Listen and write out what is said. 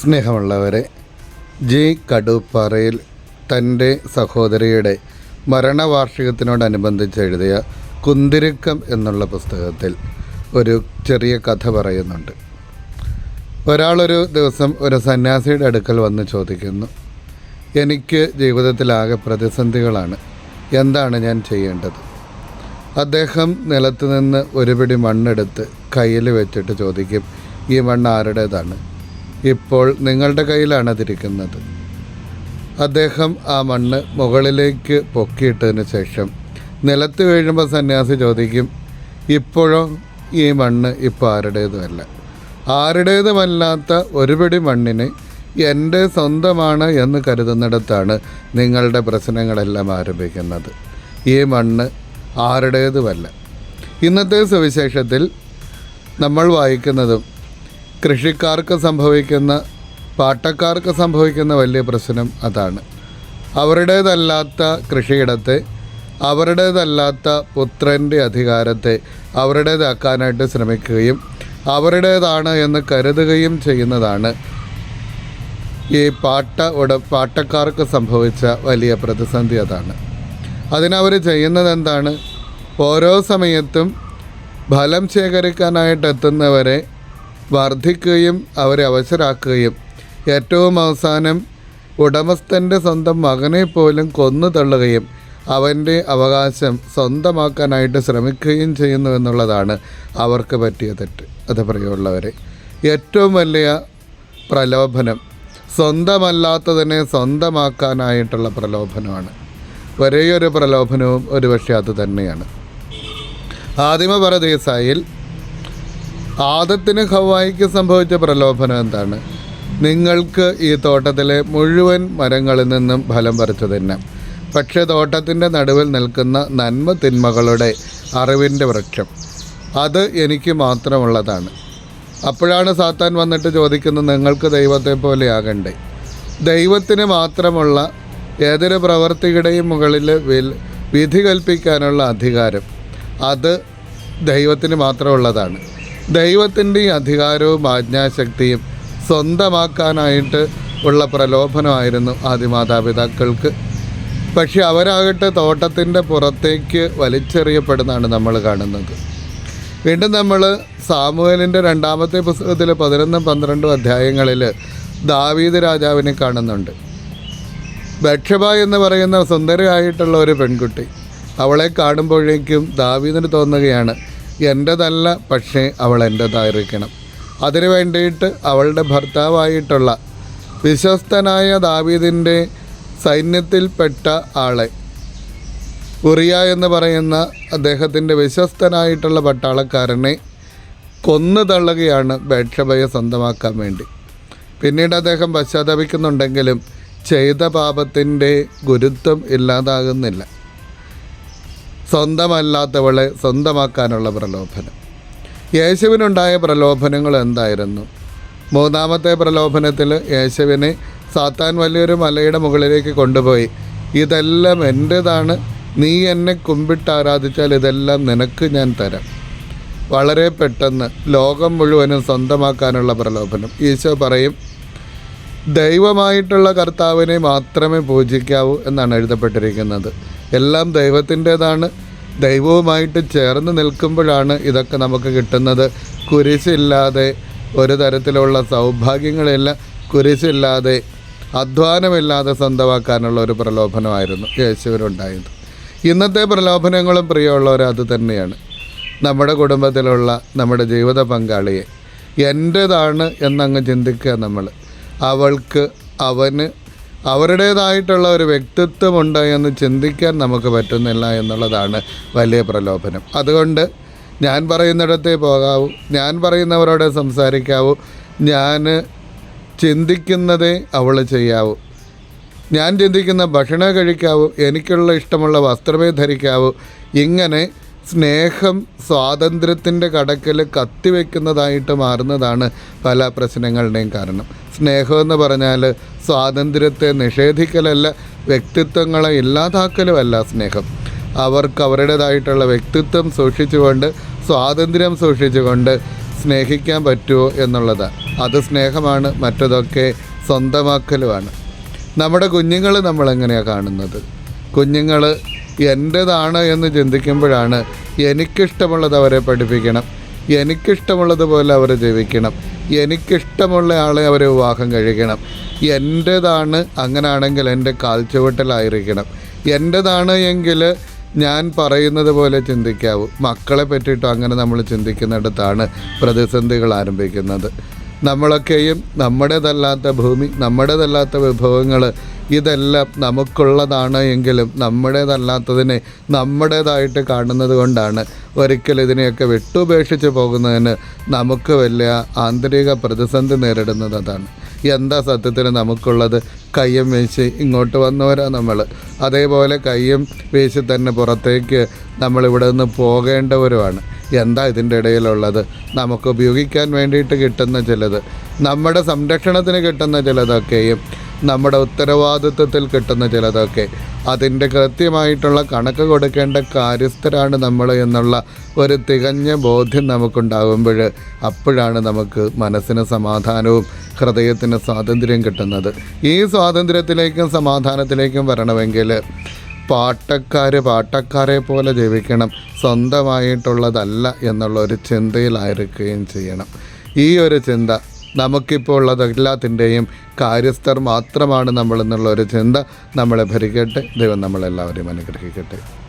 സ്നേഹമുള്ളവരെ ജി കടുപ്പാറയിൽ തന്റെ സഹോദരിയുടെ മരണവാർഷികത്തിനോടനുബന്ധിച്ച് എഴുതിയ കുന്തിരുക്കം എന്നുള്ള പുസ്തകത്തിൽ ഒരു ചെറിയ കഥ പറയുന്നുണ്ട്. ഒരാളൊരു ദിവസം ഒരു സന്യാസിയുടെ അടുക്കൽ വന്ന് ചോദിക്കുന്നു എനിക്ക് ജീവിതത്തിലാകെ പ്രതിസന്ധികളാണ്. എന്താണ് ഞാൻ ചെയ്യേണ്ടത്? അദ്ദേഹം നിലത്ത് നിന്ന് ഒരു പിടി മണ്ണെടുത്ത് കയ്യിൽ വെച്ചിട്ട് ചോദിക്കും ഈ മണ്ണ് ആരുടേതാണ്? ഇപ്പോൾ നിങ്ങളുടെ കയ്യിലാണ് അതിരിക്കുന്നത്. അദ്ദേഹം ആ മണ്ണ് മുകളിലേക്ക് പൊക്കിയിട്ടതിന് ശേഷം നിലത്ത് വീഴുമ്പോൾ സന്യാസി ചോദിക്കും ഇപ്പോഴോ ഈ മണ്ണ് ഇപ്പോൾ ആരുടേതുമല്ല. ആരുടേതുമല്ലാത്ത ഒരു മണ്ണിന് മണ്ണിനെ എന്റെ സ്വന്തമാണ് എന്ന് കരുതുന്നിടത്താണ് നിങ്ങളുടെ പ്രശ്നങ്ങളെല്ലാം ആരംഭിക്കുന്നത്. ഈ മണ്ണ് ആരുടേതുമല്ല. ഇന്നത്തെ സുവിശേഷത്തിൽ നമ്മൾ വായിക്കുന്നതും കൃഷിക്കാർക്ക് സംഭവിക്കുന്ന പാട്ടക്കാർക്ക് സംഭവിക്കുന്ന വലിയ പ്രശ്നം അതാണ്. അവരുടേതല്ലാത്ത കൃഷിയിടത്തെ അവരുടേതല്ലാത്ത പുത്രന്റെ അധികാരത്തെ അവരുടേതാക്കാനായിട്ട് ശ്രമിക്കുകയും അവരുടേതാണ് എന്ന് കരുതുകയും ചെയ്യുന്നതാണ് ഈ പാട്ട ഉട പാട്ടക്കാർക്ക് സംഭവിച്ച വലിയ പ്രതിസന്ധി അതാണ്. അതിനവർ ചെയ്യുന്നത് എന്താണ് ഓരോ സമയത്തും ഫലം ശേഖരിക്കാനായിട്ട് എത്തുന്നവരെ വർദ്ധിക്കുകയും അവരെ അവശരാക്കുകയും ഏറ്റവും അവസാനം ഉടമസ്ഥന്റെ സ്വന്തം മകനെ പോലും കൊന്നു തള്ളുകയും അവന്റെ അവകാശം സ്വന്തമാക്കാനായിട്ട് ശ്രമിക്കുകയും ചെയ്യുന്നു എന്നുള്ളതാണ് അവർക്ക് പറ്റിയ തെറ്റ്. അത് പ്രിയമുള്ളവരെ ഏറ്റവും വലിയ പ്രലോഭനം സ്വന്തമല്ലാത്തതിനെ സ്വന്തമാക്കാനായിട്ടുള്ള പ്രലോഭനമാണ്. ഒരേയൊരു പ്രലോഭനവും ഒരുപക്ഷെ അത് തന്നെയാണ്. ആദിമ പരദേശായിൽ ആദത്തിന് ഹവായിക്ക് സംഭവിച്ച പ്രലോഭനം എന്താണ്? നിങ്ങൾക്ക് ഈ തോട്ടത്തിലെ മുഴുവൻ മരങ്ങളിൽ നിന്നും ഫലം പറിച്ചു പക്ഷേ തോട്ടത്തിന്റെ നടുവിൽ നിൽക്കുന്ന നന്മ തിന്മകളുടെ അറിവിന്റെ വൃക്ഷം. അത് എനിക്ക് മാത്രമുള്ളതാണ്. അപ്പോഴാണ് സാത്താൻ വന്നിട്ട് ചോദിക്കുന്നത് നിങ്ങൾക്ക് ദൈവത്തെ പോലെ ആകണ്ടേ? ദൈവത്തിന് മാത്രമുള്ള ഏതൊരു പ്രവർത്തിയുടെയും മുകളിൽ വിധി കൽപ്പിക്കാനുള്ള അധികാരം അത് ദൈവത്തിന് മാത്രമുള്ളതാണ്. ദൈവത്തിന്റെ ഈ അധികാരവും ആജ്ഞാശക്തിയും സ്വന്തമാക്കാനായിട്ട് ഉള്ള പ്രലോഭനമായിരുന്നു ആദിമാതാപിതാക്കൾക്ക് പക്ഷെ അവരാകട്ടെ തോട്ടത്തിന്റെ പുറത്തേക്ക് വലിച്ചെറിയപ്പെടുന്നതാണ് നമ്മൾ കാണുന്നത്. വീണ്ടും നമ്മൾ സാമുവേലിന്റെ രണ്ടാമത്തെ പുസ്തകത്തിൽ പതിനൊന്നും പന്ത്രണ്ടും അധ്യായങ്ങളിൽ ദാവീദ് രാജാവിനെ കാണുന്നുണ്ട്. ബക്ഷബ എന്ന് പറയുന്ന സുന്ദരിയായിട്ടുള്ള ഒരു പെൺകുട്ടി. അവളെ കാണുമ്പോഴേക്കും ദാവീദിന് തോന്നുകയാണ് എന്റെതല്ല പക്ഷേ അവൾ എന്റെതായിരിക്കണം അതിനു വേണ്ടിയിട്ട് അവളുടെ ഭർത്താവായിട്ടുള്ള വിശ്വസ്തനായ ദാവീദിന്റെ സൈന്യത്തിൽപ്പെട്ട ആളെ. ഉറിയ എന്ന് പറയുന്ന അദ്ദേഹത്തിന്റെ വിശ്വസ്തനായിട്ടുള്ള പട്ടാളക്കാരനെ കൊന്നു തള്ളുകയാണ് ബേക്ഷബയെ സ്വന്തമാക്കാൻ വേണ്ടി. പിന്നീട് അദ്ദേഹം പശ്ചാത്തപിക്കുന്നുണ്ടെങ്കിലും ചെയ്ത പാപത്തിന്റെ ഗുരുത്വം ഇല്ലാതാകുന്നില്ല. സ്വന്തമല്ലാത്തവളെ സ്വന്തമാക്കാനുള്ള പ്രലോഭനം. യേശുവിനുണ്ടായ പ്രലോഭനങ്ങൾ എന്തായിരുന്നു? മൂന്നാമത്തെ പ്രലോഭനത്തിൽ യേശുവിനെ സാത്താൻ വലിയൊരു മലയുടെ മുകളിലേക്ക് കൊണ്ടുപോയി. ഇതെല്ലാം എന്റെതാണ് നീ എന്നെ കുമ്പിട്ട് ആരാധിച്ചാൽ ഇതെല്ലാം നിനക്ക് ഞാൻ തരാം. വളരെ പെട്ടെന്ന് ലോകം മുഴുവനും സ്വന്തമാക്കാനുള്ള പ്രലോഭനം. ഈശോ പറയും ദൈവമായിട്ടുള്ള കർത്താവിനെ മാത്രമേ പൂജിക്കാവൂ എന്നാണ് എഴുതപ്പെട്ടിരിക്കുന്നത്. എല്ലാം ദൈവത്തിന്റേതാണ്. ദൈവവുമായിട്ട് ചേർന്ന് നിൽക്കുമ്പോഴാണ് ഇതൊക്കെ നമുക്ക് കിട്ടുന്നത്. കുരിശില്ലാതെ ഒരു തരത്തിലുള്ള സൗഭാഗ്യങ്ങളില്ല കുരിശില്ലാതെ അധ്വാനമില്ലാതെ സ്വന്തമാക്കാനുള്ള ഒരു പ്രലോഭനമായിരുന്നു യേശുവിനുണ്ടായത്. ഇന്നത്തെ പ്രലോഭനങ്ങളും പ്രിയമുള്ളവർ അത് തന്നെയാണ്. നമ്മുടെ കുടുംബത്തിലുള്ള നമ്മുടെ ജീവിത പങ്കാളിയെ എന്റേതാണ് എന്നങ്ങ് ചിന്തിക്കുക നമ്മൾ. അവൾക്ക് അവന് അവരുടേതായിട്ടുള്ള ഒരു വ്യക്തിത്വമുണ്ട് എന്ന് ചിന്തിക്കാൻ നമുക്ക് പറ്റുന്നില്ല എന്നുള്ളതാണ് വലിയ പ്രലോഭനം. അതുകൊണ്ട് ഞാൻ പറയുന്നിടത്തേ പോകാവൂ ഞാൻ പറയുന്നവരോട് സംസാരിക്കാവൂ ഞാൻ ചിന്തിക്കുന്നതേ അവൾ ചെയ്യാവൂ. ഞാൻ ചിന്തിക്കുന്ന ഭക്ഷണം കഴിക്കാവൂ എനിക്കുള്ള ഇഷ്ടമുള്ള വസ്ത്രമേ ധരിക്കാവൂ. ഇങ്ങനെ സ്നേഹം സ്വാതന്ത്ര്യത്തിന്റെ കടക്കൽ കത്തിവെക്കുന്നതായിട്ട് മാറുന്നതാണ് പല പ്രശ്നങ്ങളുടെയും കാരണം. സ്നേഹമെന്ന് പറഞ്ഞാൽ സ്വാതന്ത്ര്യത്തെ നിഷേധിക്കലല്ല വ്യക്തിത്വങ്ങളെ ഇല്ലാതാക്കലുമല്ല സ്നേഹം. അവർക്ക് അവരുടേതായിട്ടുള്ള വ്യക്തിത്വം സൂക്ഷിച്ചുകൊണ്ട് സ്വാതന്ത്ര്യം സൂക്ഷിച്ചുകൊണ്ട് സ്നേഹിക്കാൻ പറ്റുമോ എന്നുള്ളത്. അത് സ്നേഹമാണ് മറ്റതൊക്കെ സ്വന്തമാക്കലുമാണ്. നമ്മുടെ കുഞ്ഞുങ്ങൾ നമ്മളെങ്ങനെയാണ് കാണുന്നത്? കുഞ്ഞുങ്ങൾ എന്റേതാണ് എന്ന് ചിന്തിക്കുമ്പോഴാണ് എനിക്കിഷ്ടമുള്ളത് അവരെ പഠിപ്പിക്കണം എനിക്കിഷ്ടമുള്ളതുപോലെ അവർ ജീവിക്കണം എനിക്കിഷ്ടമുള്ള ആളെ അവരെ വിവാഹം കഴിക്കണം. എന്റേതാണ് അങ്ങനെയാണെങ്കിൽ എന്റെ കാൽച്ചുവട്ടലായിരിക്കണം. എന്റേതാണ് എങ്കിൽ ഞാൻ പറയുന്നത് പോലെ ചിന്തിക്കാവൂ. മക്കളെ പറ്റിയിട്ടും അങ്ങനെ നമ്മൾ ചിന്തിക്കുന്നിടത്താണ് പ്രതിസന്ധികൾ ആരംഭിക്കുന്നത്. നമ്മളൊക്കെയും നമ്മുടേതല്ലാത്ത ഭൂമി നമ്മുടേതല്ലാത്ത വിഭവങ്ങൾ ഇതെല്ലാം നമുക്കുള്ളതാണ് എങ്കിലും നമ്മുടേതല്ലാത്തതിനെ നമ്മുടേതായിട്ട് കാണുന്നത് കൊണ്ടാണ് ഒരിക്കൽ ഇതിനെയൊക്കെ വിട്ടുപേക്ഷിച്ച് പോകുന്നതിന് നമുക്ക് വലിയ ആന്തരിക പ്രതിസന്ധി നേരിടുന്നത് അതാണ്. എന്താ സത്യത്തിൽ നമുക്കുള്ളത്? കയ്യം വീശി ഇങ്ങോട്ട് വന്നവരാ നമ്മൾ അതേപോലെ കയ്യം വീശി തന്നെ പുറത്തേക്ക് നമ്മളിവിടെ നിന്ന് പോകേണ്ടവരുമാണ്. എന്താ ഇതിന്റെ ഇടയിലുള്ളത്? നമുക്ക് ഉപയോഗിക്കാൻ വേണ്ടിയിട്ട് കിട്ടുന്ന ചിലത് നമ്മുടെ സംരക്ഷണത്തിന് കിട്ടുന്ന ചിലതൊക്കെയും നമ്മുടെ ഉത്തരവാദിത്വത്തിൽ കിട്ടുന്ന ചിലതൊക്കെ. അതിന്റെ കൃത്യമായിട്ടുള്ള കണക്ക് കൊടുക്കേണ്ട കാര്യസ്ഥരാണ് നമ്മൾ എന്നുള്ള ഒരു തികഞ്ഞ ബോധ്യം നമുക്കുണ്ടാകുമ്പോൾ അപ്പോഴാണ് നമുക്ക് മനസ്സിന് സമാധാനവും ഹൃദയത്തിന് സ്വാതന്ത്ര്യം കിട്ടുന്നത്. ഈ സ്വാതന്ത്ര്യത്തിലേക്കും സമാധാനത്തിലേക്കും വരണമെങ്കിൽ പാട്ടക്കാർ പാട്ടക്കാരെ പോലെ ജീവിക്കണം. സ്വന്തമായിട്ടുള്ളതല്ല എന്നുള്ള ഒരു ചിന്തയിലായിരിക്കുകയും ചെയ്യണം. ഈ ഒരു ചിന്ത നമുക്കിപ്പോൾ ഉള്ളത് എല്ലാത്തിന്റെയും കാര്യസ്ഥർ മാത്രമാണ് നമ്മളെന്നുള്ള ഒരു ചിന്ത നമ്മളെ ഭരിക്കട്ടെ. ദൈവം നമ്മളെല്ലാവരെയും അനുഗ്രഹിക്കട്ടെ.